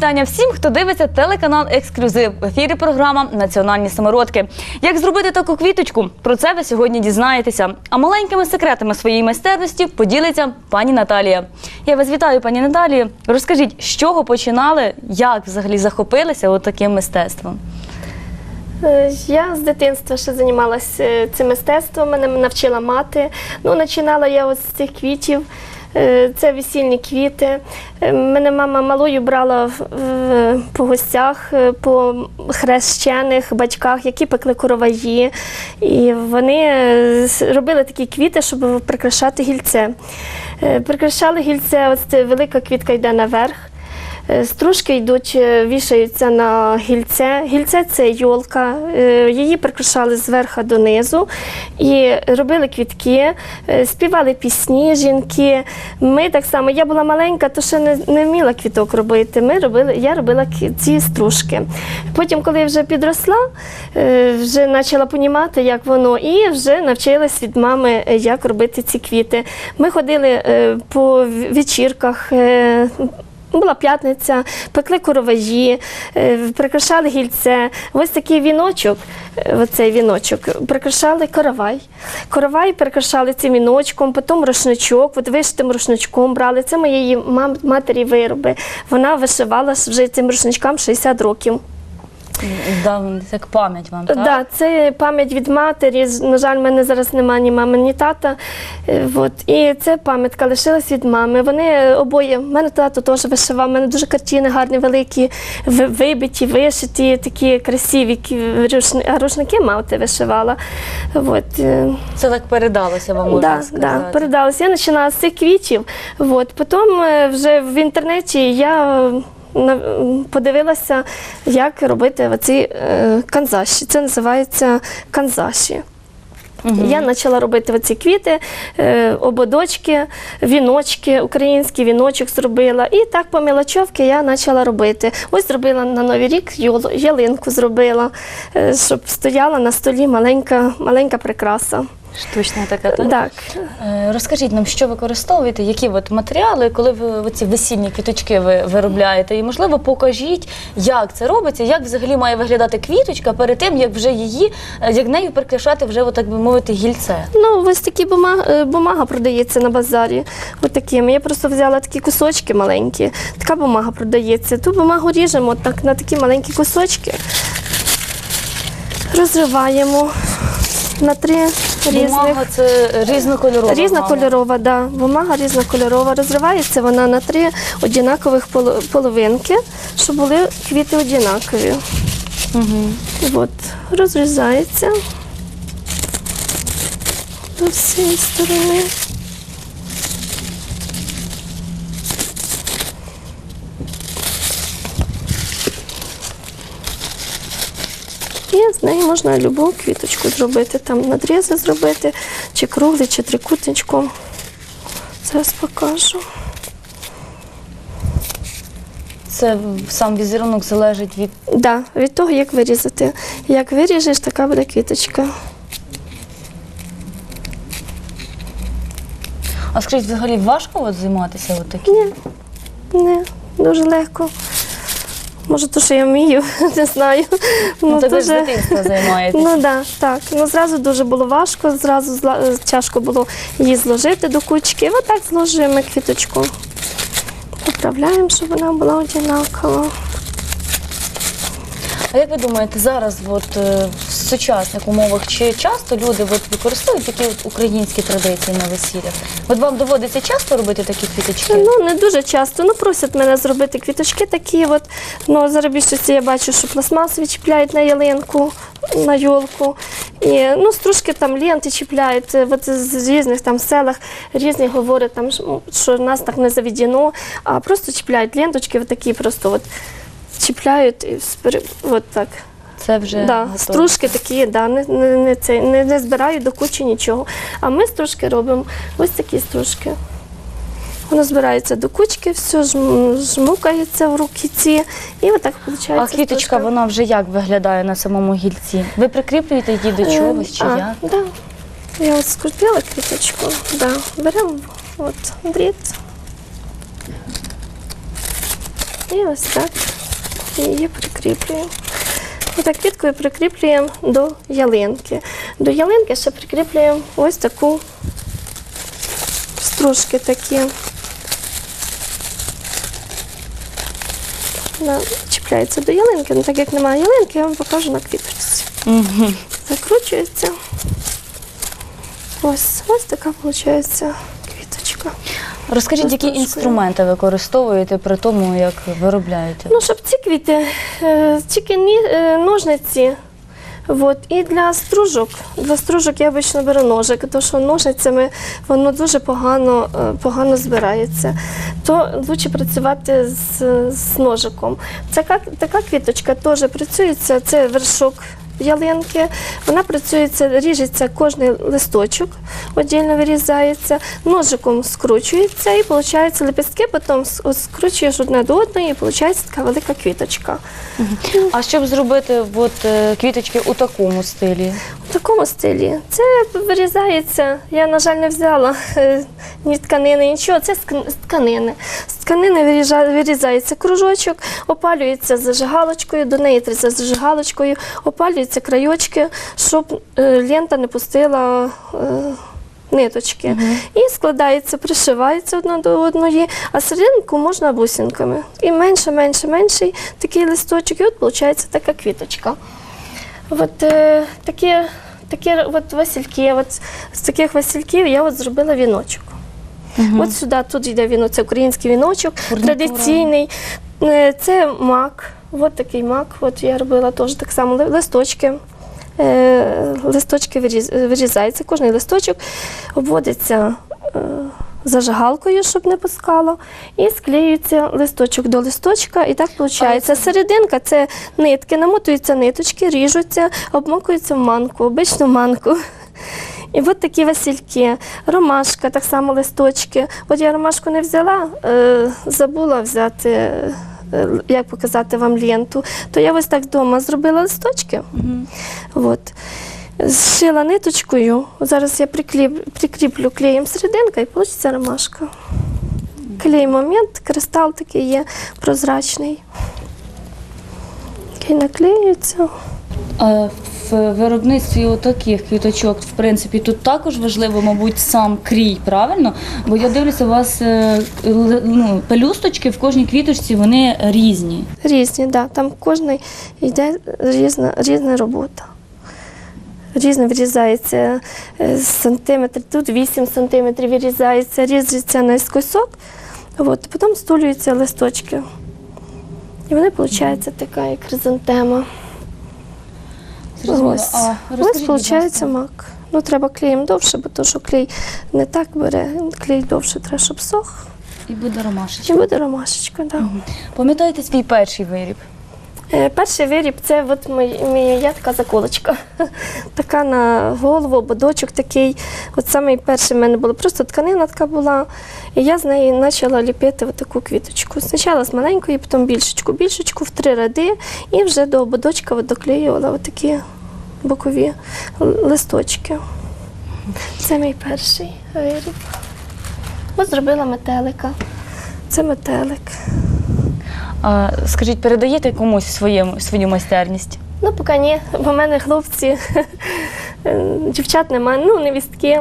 Вітання всім, хто дивиться телеканал Ексклюзив. В ефірі програма Національні самородки. Як зробити таку квіточку? Про це ви сьогодні дізнаєтеся. А маленькими секретами своєї майстерності поділиться пані Наталія. Я вас вітаю, пані Наталію. Розкажіть, з чого починали, як взагалі захопилися таким мистецтвом? Е, Я з дитинства ще займалася е, цим мистецтвом, мене навчила мати. Ну, починала я ось з цих квітів. Е, Це весільні квіти. Е, Мене мама малою брала по гостях, е, по хрещених батьках, які пекли короваї. І вони робили такі квіти, щоб прикрашати гільце. Прикрашали гільце, ось велика квітка йде наверх. Е, Стружки йдуть, е, вішаються на гільце. Гільце це йолка. Е, Її прикрашали зверху донизу і робили квітки, співали пісні жінки. Ми так само, я була маленька, то ще не, не вміла квіток робити. Ми робили, я робила ці стружки. Потім, коли я вже підросла, вже почала понімати, як воно, і вже навчилась від мами, як робити ці квіти. Ми ходили по вечірках. Була п'ятниця, пекли короважі, е, прикрашали гільце. Ось такий віночок, е, оцей віночок, прикрашали коровай. Коровай прикрашали цим віночком, потім рушничок, от вишитим рушничком брали. Це моєї матері вироби. Вона вишивала вже цим рушничкам 60 років. Дав як пам'ять вам, так? Да, це пам'ять від матері. На жаль, в мене зараз немає ні мами, ні тата. Е, От. І це пам'ятка лишилась від мами. Вони обоє, в мене тато теж вишивав, в мене дуже картини гарні, великі, вибиті, вишиті, такі красиві а рушники мати вишивала. От. е, Це так передалося вам, можна Да, сказати. да, передалася. Я починала з цих квітів. От. Потім е, вже в інтернеті я е, подивилася, як робити оці е, канзаші. Це називається канзаші. Я почала робити оці квіти, е, ободочки, віночки, український віночок зробила. І так по мілочовки я почала робити. Ось зробила на Новий рік ялинку зробила, е, щоб стояла на столі маленька, маленька прикраса. Штучна така, так? Так. Е, Розкажіть нам, що використовуєте, які от матеріали, коли ви ці весільні квіточки ви виробляєте, і можливо покажіть, як це робиться, як взагалі має виглядати квіточка перед тим, як вже її, е, як нею прикрашати вже, от, так би мовити, гільце. Ну, ось такі бумага, е, бумага продається на базарі. Ось такими. Я просто взяла такі кусочки маленькі. Така бумага продається. Ту бумагу ріжемо так на такі маленькі кусочки. Розриваємо на три різних. Бумага це різнокольорова. Різнокольорова, да. Бумага різнокольорова. Розривається вона на три однакових половинки, щоб були квіти однакові. Угу. От, розрізається до всієї сторони. І з неї можна любу квіточку зробити, там надрізи зробити, чи круглий, чи трикутничком. Зараз покажу. Це сам візерунок залежить від Да, від того, як вирізати. Як виріжеш, така буде квіточка. А скажіть, взагалі важко от займатися от таким? Ні, не, дуже легко. Може, то, що я вмію, не знаю. Ну, ви ж з дитинства займаєтесь. Ну да, так. Ну зразу дуже було важко, зразу зла- тяжко було її зложити до кучки. Отак так зложуємо квіточку. Поправляємо, щоб вона була одинакова. А як ви думаєте, зараз от, е, сучасних умовах чи часто люди використовують такі українські традиції на весіллях? От вам доводиться часто робити такі квіточки? Ну, не дуже часто. Ну, просять мене зробити квіточки такі. От. Ну, більшості я бачу, що пластмасові чіпляють на ялинку, на йолку. І ну, стружки там ленти чіпляють. Е, От з різних там селах різні говорять, там, що- нас так не заведено, а просто чіпляють ленточки, от такі просто от чіпляють і от так. Це вже Да, готово. стружки такі, да, не, не, не, це, не, не збирають до кучі нічого. А ми стружки робимо ось такі стружки. Воно збирається до кучки, все жмукається в руки ці, і отак виходить. А квіточка, вона вже як виглядає на самому гільці? Ви прикріплюєте її до чогось чи а, як? Да. Я от скрутила квіточку, да. беремо от дріт І ось так її прикріплюємо. Отак квіткою прикріплюємо до ялинки. До ялинки ще прикріплюємо ось таку стружки такі. Вона чіпляється до ялинки, ну так як немає ялинки, я вам покажу на квіточці. Угу. Закручується. Ось, ось така виходить квіточка. Розкажіть, які інструменти використовуєте при тому, як виробляєте? Ну, щоб ці квіти, е, тільки ні, е, ножниці. От. І для стружок. Для стружок я обично беру ножик, тому що ножницями воно дуже погано, е, погано збирається. То краще працювати з, з ножиком. Така, така квіточка теж працюється, це вершок ялинки. Вона працюється, ріжеться кожний листочок, віддільно вирізається, ножиком скручується і виходить лепістки, потім скручуєш одне до одної і виходить така велика квіточка. А щоб зробити е, квіточки у такому стилі? В такому стилі. Це вирізається. Я, на жаль, не взяла е, ні тканини, нічого. Це з тканини. З тканини вирізається кружочок, опалюється зажигалочкою, до неї триться зажигалочкою, опалюються крайочки, щоб е, лента не пустила. е, Ниточки. І складається, пришивається одна до одної, а серединку можна бусинками. І менше, менше, менший такий листочок, і от виходить така квіточка. От е, такі, такі от васильки, от з таких васильків я от зробила віночок. От сюди тут йде вінок, це український віночок, Фурнітура. традиційний. Е, Це мак. От такий мак. От я робила теж так само листочки. Е, Листочки виріз- вирізаються, кожний листочок обводиться е, зажигалкою, щоб не пускало, і склеюється листочок до листочка, і так виходить. Серединка це нитки, намотуються ниточки, ріжуться, обмокуються в манку, обичну манку. І от такі васильки, ромашка, так само листочки. От я ромашку не взяла, е, забула взяти, е, як показати вам ленту. То я ось так вдома зробила листочки. От. Зшила ниточкою. Зараз я прикріплю клеєм серединка і вийде ромашка. Клей момент, кристал такий є прозрачний. Який наклеюється. Е, В виробництві таких квіточок, в принципі, тут також важливо, мабуть, сам крій, правильно? Бо я дивлюся, у вас е, ну, пелюсточки в кожній квіточці вони різні. Різні, да. Там кожний йде різна, різна робота. Різно вирізається е, сантиметр, тут 8 сантиметрів вирізається, різається наискосок, от, потім стулюються листочки. І вони виходить така як хризантема. Ось, ось виходить мак. Ну, треба клеєм довше, бо то, що клей не так бере, клей довше треба, щоб сох. І буде ромашечка. І буде ромашечка. Да. Пам'ятаєте свій перший виріб? Е, Перший виріб це от моя така заколочка. така на голову, ободочок такий. От самий перший в мене було просто тканина така була. І я з неї почала ліпити таку квіточку. Спочатку з маленької, потім більшечку, більшечку в три ради, і вже до ободочка от доклеювала такі бокові листочки. Це мій перший виріб. От зробила метелика. Це метелик. А, скажіть, передаєте комусь своєму, свою майстерність? Ну, поки ні, бо в мене хлопці, дівчат немає, ну, невістки.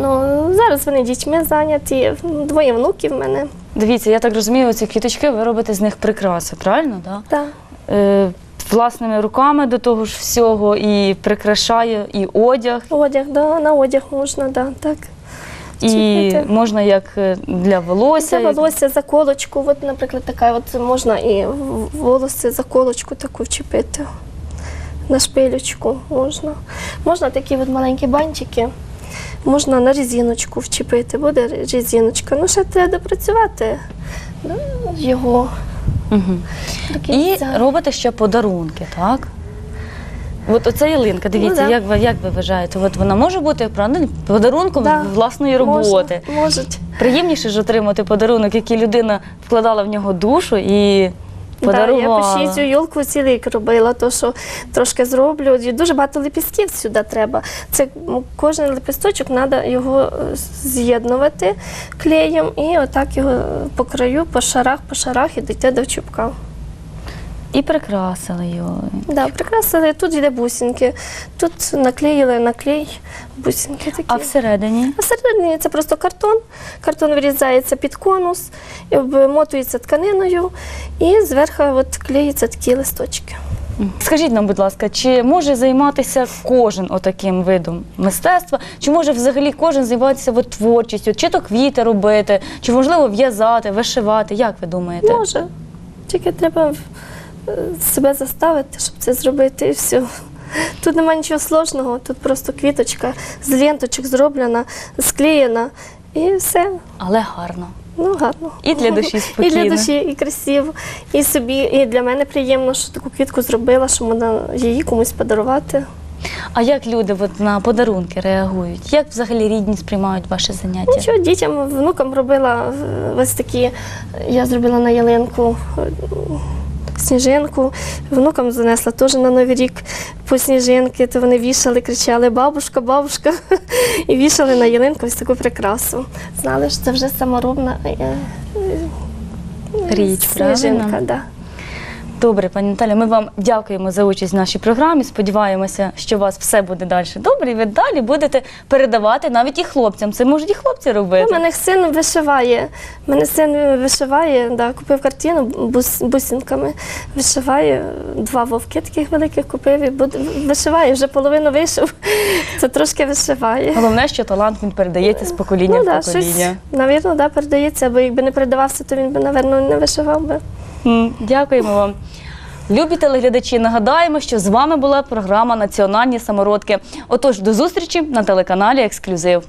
Ну, зараз вони дітьми зайняті, двоє внуків в мене. Дивіться, я так розумію, ці квіточки ви робите з них прикраси, правильно? Да? Так. Е, власними руками до того ж всього і прикрашає і одяг, Одяг, да, на одяг можна, да, так. І Чіпити. можна як е, для волосся. Це волосся, заколочку, от, наприклад, така, от можна і в- волосся, заколочку таку вчепити. На шпилючку можна. Можна такі от маленькі бантики, можна на резиночку вчепити, буде резиночка. Ну, ще треба допрацювати ну, його Мгм. до І кінця. робите ще подарунки, так? От оця ялинка, дивіться, Ну, да. як, ви, як ви вважаєте? От вона може бути правда, подарунком Да. власної роботи. Можна, можуть. Приємніше ж отримати подарунок, який людина вкладала в нього душу і Да, я Подарувала. по цю юлку цілий рік робила, то що трошки зроблю. І дуже багато лепістків сюди треба. Це м, кожен лепісточок треба його е, з'єднувати клеєм і отак його по краю, по шарах, по шарах і дійти до чубка. І прикрасили його. Да, прикрасили. Тут йде бусинки. Тут наклеїли наклей, бусинки такі. А всередині? А всередині це просто картон. Картон вирізається під конус, і обмотується тканиною, і зверху от клеїться такі листочки. Скажіть нам, будь ласка, чи може займатися кожен отаким видом мистецтва? Чи може взагалі кожен займатися от творчістю, чи то квіти робити, чи можливо в'язати, вишивати? Як ви думаєте? Може. Тільки треба себе заставити, щоб це зробити, і все. Тут немає нічого сложного, тут просто квіточка з ленточок зроблена, склеєна, і все. Але гарно. Ну, гарно. І для душі І для душі, і красиво, і собі, і для мене приємно, що таку квітку зробила, що можна її комусь подарувати. А як люди от на подарунки реагують? Як взагалі рідні сприймають ваше заняття? Нічого, дітям, внукам робила ось такі, я зробила на ялинку сніжинку, внукам занесла теж на Новий рік по сніжинки, то вони вішали, кричали бабушка, бабушка, і вішали на ялинку ось таку прикрасу. Знали, що це вже саморобна е, е, Річ, сніжинка. правильно? Да. Добре, пані Наталя, ми вам дякуємо за участь в нашій програмі. Сподіваємося, що у вас все буде далі добре, і ви далі будете передавати навіть і хлопцям. Це можуть і хлопці робити. У мене син вишиває. У мене син вишиває, да, купив картину бус, бусинками. Вишиває два вовки таких великих купив і буде, вишиває, вже половину вишив. Це трошки вишиває. Головне, що талант він передається з покоління ну, в да, щось, покоління. навірно, да, передається, бо якби не передавався, то він би, напевно, не вишивав би. Дякуємо вам. Любі телеглядачі, нагадаємо, що з вами була програма Національні самородки. Отож, до зустрічі на телеканалі Ексклюзив.